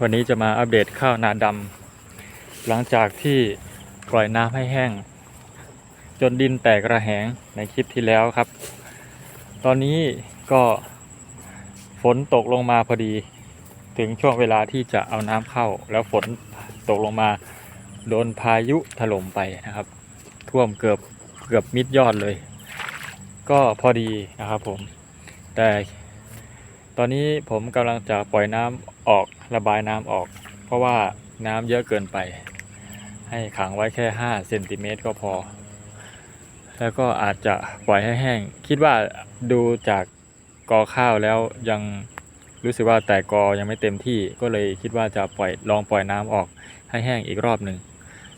วันนี้จะมาอัปเดตข้าวนาดำหลังจากที่ปล่อยน้ำให้แห้ง จนดินแตกระแหงในคลิปที่แล้วครับ ตอนนี้ก็ฝนตกลงมาพอดี ถึงช่วงเวลาที่จะเอาน้ำเข้า แล้วฝนตกลงมาโดนพายุถล่มไปนะครับ ท่วมเกือบเกือบมิดยอดเลย ก็พอดีนะครับผม แต่ตอนนี้ผมกำลังจะปล่อยน้ำออก ระบายน้ำออก เพราะว่าน้ำเยอะเกินไป ให้ขังไว้แค่5เซนติเมตรก็พอ แล้วก็อาจจะปล่อยให้แห้ง คิดว่าดูจากกอข้าวแล้วยังรู้สึกว่าแต่กอยังไม่เต็มที่ก็เลยคิดว่าจะปล่อยลองปล่อยน้ำออกให้แห้งอีกรอบหนึ่ง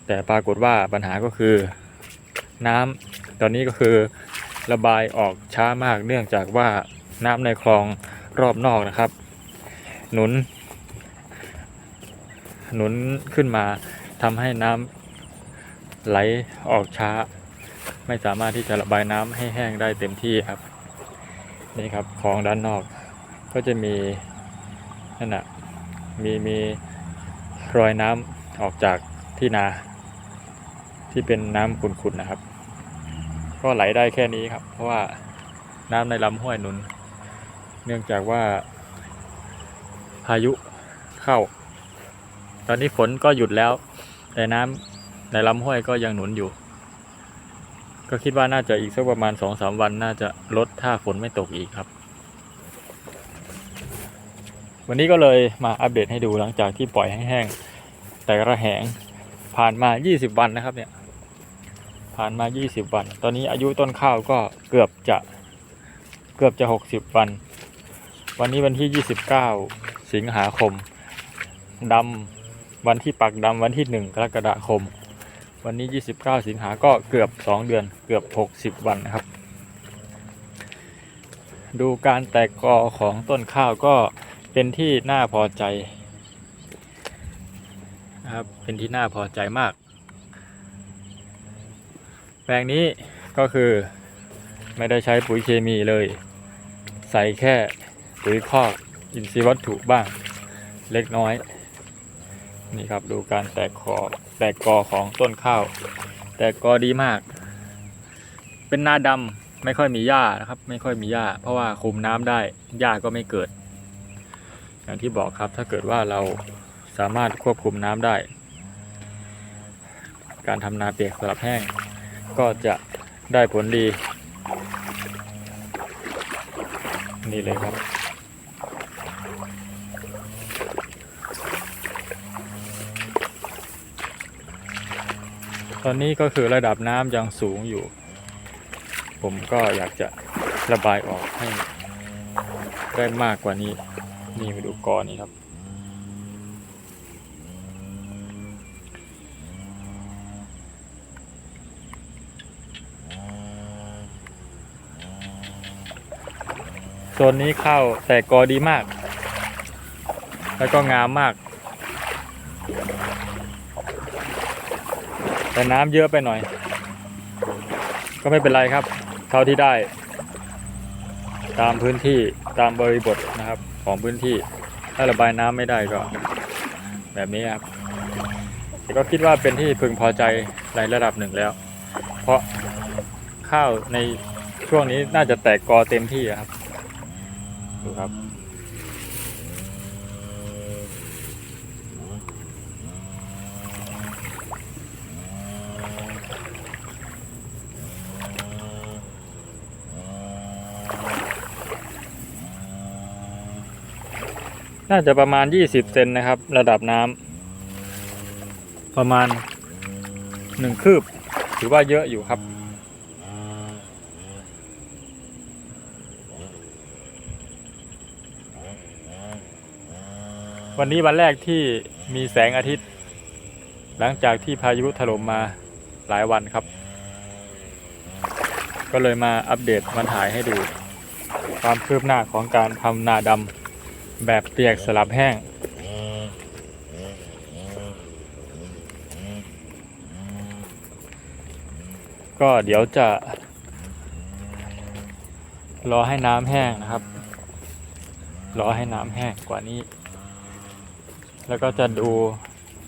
แต่ปรากฏว่าปัญหาก็คือน้ำตอนนี้ก็คือระบายออกช้ามากเนื่องจากว่าน้ำในคลองรอบนอกนะครับ หนุน หนุนขึ้นมาทำให้น้ำไหลออกช้า ไม่สามารถที่จะระบายน้ำให้แห้งได้เต็มที่ครับ นี่ครับคลองด้านนอก ก็จะมีนั่นนะมีมีรอยน้ำออกจากที่นา ที่เป็นน้ำขุ่นๆนะครับ ก็ไหลได้แค่นี้ครับ เพราะว่าน้ำในลำห้วยหนุน เนื่องจากว่าพายุเข้า ตอนนี้ฝนก็หยุดแล้ว แต่น้ำในลำห้วยก็ยังหนุนอยู่ ก็คิดว่าน่าจะอีกสักประมาณสองสามวันน่าจะลดถ้าฝนไม่ตกอีกครับ วันนี้ก็เลยมาอัปเดตให้ดูหลังจากที่ปล่อยให้แห้งแต่ระแหงผ่านมา 20 วันนะครับเนี่ยผ่านมา 20 วัน ตอนนี้อายุต้นข้าวก็เกือบจะเกือบจะ 60 วัน วันนี้วันที่ 29 สิงหาคมดำ วันที่ปักดำวันที่ 1 กรกฎาคม วันนี้ 29 สิงหาก็เกือบ 2 เดือนเกือบ 60 วันนะครับ ดูการแตกกอของต้นข้าวก็เป็นที่น่าพอใจนะครับเป็นที่น่าพอใจมาก แปลงนี้ก็คือไม่ได้ใช้ปุ๋ยเคมีเลย ใส่แค่ปุ๋ยคอกอินทรีย์วัตถุบ้างเล็กน้อย นี่ครับดูการแตกคอแตกกอของต้นข้าว แตกกอดีมาก เป็นนาดำไม่ค่อยมีหญ้านะครับ ไม่ค่อยมีหญ้าเพราะว่าคุมน้ำได้หญ้าก็ไม่เกิด อย่างที่บอกครับถ้าเกิดว่าเราสามารถควบคุมน้ำได้ การทำนาเปียกสลับแห้ง ก็จะได้ผลดี นี่เลยครับ อนนี้ก็คือระดับน้ำยังสูงอยู่ ผมก็อยากจะระบายออกให้ได้มากกว่านี้ นี่มาดูกอนี้ครับ โซนนี้ข้าวแตกกอดีมาก แล้วก็งามมาก แต่น้ำเยอะไปหน่อย ก็ไม่เป็นไรครับ เท่าที่ได้ ตามพื้นที่ตามบริบทนะครับ ของพื้นที่ ถ้าระบายน้ำไม่ได้ก็ แบบนี้ครับแต่ก็คิดว่าเป็นที่พึงพอใจในระดับหนึ่งแล้ว เพราะข้าวในช่วงนี้น่าจะแตกกอเต็มที่ครับดูครับ น่าจะประมาณ 20 เซนนะครับ ระดับน้ำประมาณ 1 คืบ ถือว่าเยอะอยู่ครับ วันนี้วันแรกที่มีแสงอาทิตย์ หลังจากที่พายุถล่มมาหลายวันครับ ก็เลยมาอัปเดตมาถ่ายให้ดู ความคืบหน้าของการทำนาดำ แบบเปียกสลับแห้ง ก็เดี๋ยวจะ รอให้น้ำแห้งนะครับ รอให้น้ำแห้งกว่านี้ แล้วก็จะดู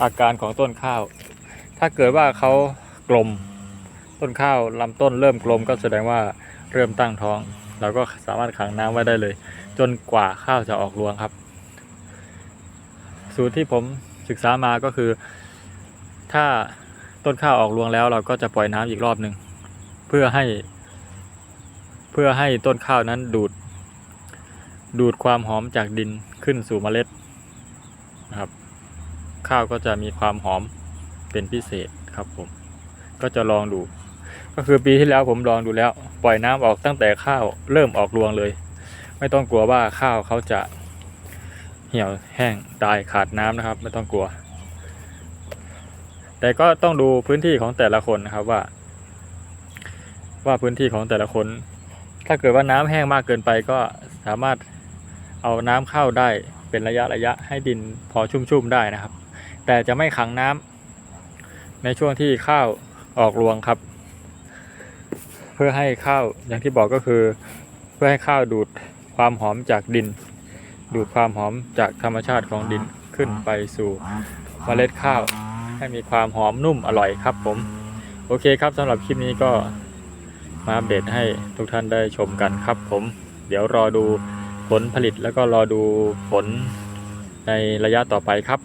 อาการของต้นข้าว ถ้าเกิดว่าเขากลม ต้นข้าวลำต้นเริ่มกลมก็แสดงว่าเริ่มตั้งท้อง เราก็สามารถขังน้ำไว้ได้เลย จนกว่าข้าวจะออกรวงครับ สูตรที่ผมศึกษามาก็คือ ถ้าต้นข้าวออกรวงแล้ว เราก็จะปล่อยน้ำอีกรอบหนึ่งเพื่อให้ เพื่อให้ต้นข้าวนั้นดูด ดูดความหอมจากดินขึ้นสู่เมล็ดนะครับ ข้าวก็จะมีความหอมเป็นพิเศษครับผมก็จะลองดู ก็คือปีที่แล้วผมลองดูแล้ว ปล่อยน้ำออกตั้งแต่ข้าวเริ่มออกรวงเลย ไม่ต้องกลัวว่าข้าวเขาจะเหี่ยวแห้งตายขาดน้ำนะครับ ไม่ต้องกลัว แต่ก็ต้องดูพื้นที่ของแต่ละคนนะครับว่า ว่าพื้นที่ของแต่ละคน ถ้าเกิดว่าน้ำแห้งมากเกินไปก็สามารถเอาน้ำเข้าได้เป็นระยะระยะให้ดินพอชุ่มๆได้นะครับ แต่จะไม่ขังน้ำในช่วงที่ข้าวออกรวงครับ เพื่อให้ข้าวอย่างที่บอกก็คือ เพื่อให้ข้าวดูดความหอมจากดิน ดูดความหอมจากธรรมชาติของดินขึ้นไปสู่เมล็ดข้าวให้มีความหอมนุ่มอร่อยครับผม โอเคครับสำหรับคลิปนี้ก็มาอัปเดตให้ทุกท่านได้ชมกันครับผม เดี๋ยวรอดูผลผลิตแล้วก็รอดูผลในระยะต่อไปครับ